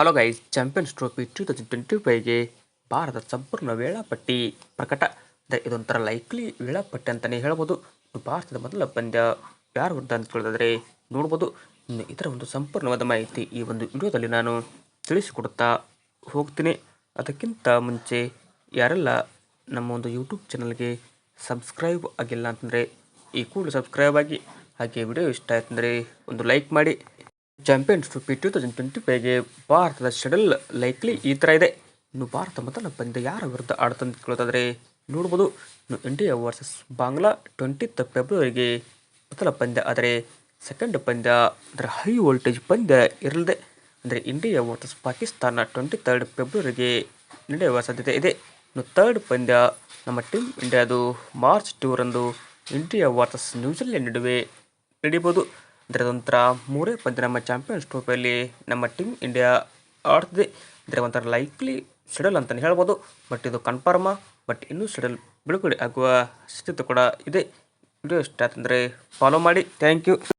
Hello guys champions trophy two thousand twenty ಫೈವ್ಗೆ ಭಾರತದ ಸಂಪೂರ್ಣ ವೇಳಾಪಟ್ಟಿ ಪ್ರಕಟ. ಇದೆ ಇದೊಂಥರ ಲೈಕ್ಲಿ ವೇಳಾಪಟ್ಟಿ ಅಂತಲೇ ಹೇಳ್ಬೋದು. ಭಾರತದ ಮೊದಲ ಪಂದ್ಯ. ಯಾರು ಅಂತ ಕೇಳಿದ್ರೆ ನೋಡ್ಬೋದು. ಇನ್ನು ಇದರ ಒಂದು ಸಂಪೂರ್ಣವಾದ ಮಾಹಿತಿ ಈ ಒಂದು ವಿಡಿಯೋದಲ್ಲಿ ನಾನು ತಿಳಿಸಿಕೊಡುತ್ತಾ ಹೋಗ್ತೀನಿ. ಅದಕ್ಕಿಂತ ಮುಂಚೆ ಯಾರೆಲ್ಲ ನಮ್ಮ ಒಂದು ಯೂಟ್ಯೂಬ್ ಚಾನಲ್ಗೆ ಸಬ್ಸ್ಕ್ರೈಬ್ ಆಗಿಲ್ಲ ಅಂತಂದರೆ ಈ ಕೂಡಲೇ ಸಬ್ಸ್ಕ್ರೈಬ್ ಆಗಿ ಹಾಗೆ ವಿಡಿಯೋ ಇಷ್ಟ ಆಯ್ತಂದರೆ ಒಂದು ಲೈಕ್ ಮಾಡಿ. Champions trophy two thousand twenty ಫೈವ್ಗೆ ಭಾರತದ ಶೆಡಲ್ ಲೈಕ್ಲಿ ಈ ಥರ ಇದೆ. ಇನ್ನು ಭಾರತ ಮೊದಲ ಪಂದ್ಯ ಯಾರ ವಿರುದ್ಧ ಆಡ್ತಂತ ಕೇಳೋದಾದರೆ ನೋಡ್ಬೋದು. ಇನ್ನು ಇಂಡಿಯಾ ವರ್ಸಸ್ ಬಾಂಗ್ಲಾ ಟ್ವೆಂಟಿತ್ ಫೆಬ್ರವರಿಗೆ ಮೊದಲ ಪಂದ್ಯ, ಆದರೆ ಸೆಕೆಂಡ್ ಪಂದ್ಯ, ಅಂದರೆ ಹೈ ವೋಲ್ಟೇಜ್ ಪಂದ್ಯ ಇರಲಿದೆ. ಅಂದರೆ India versus Pakistan twenty third ಫೆಬ್ರವರಿಗೆ ನಡೆಯುವ ಸಾಧ್ಯತೆ ಇದೆ. ಇನ್ನು ತರ್ಡ್ ಪಂದ್ಯ ನಮ್ಮ ಟೀಮ್ ಇಂಡಿಯಾದು ಮಾರ್ಚ್ ಟೂರಂದು ಇಂಡಿಯಾ ವರ್ಸಸ್ ನ್ಯೂಜಿಲೆಂಡ್ ನಡುವೆ ನಡೀಬೋದು. ಅಂದರೆ ನಂತರ ಮೂರೇ ಪಂದ್ಯ ನಮ್ಮ ಚಾಂಪಿಯನ್ಸ್ ಟ್ರೋಫಿಯಲ್ಲಿ ನಮ್ಮ ಟೀಮ್ ಇಂಡಿಯಾ ಆಡ್ತಿದೆ. ಇದರ ಒಂಥರ ಲೈಕ್ಲಿ ಶೆಡಲ್ ಅಂತಲೇ ಹೇಳ್ಬೋದು. ಬಟ್ ಇದು ಕನ್ಫರ್ಮ ಬಟ್ ಇನ್ನೂ ಶೆಡಲ್ ಬಿಡುಗಡೆ ಆಗುವ ಸ್ಥಿತಿ ಕೂಡ ಇದೆ. ವಿಡಿಯೋ ಇಷ್ಟ ಆಯ್ತಂದರೆ ಫಾಲೋ ಮಾಡಿ. Thank you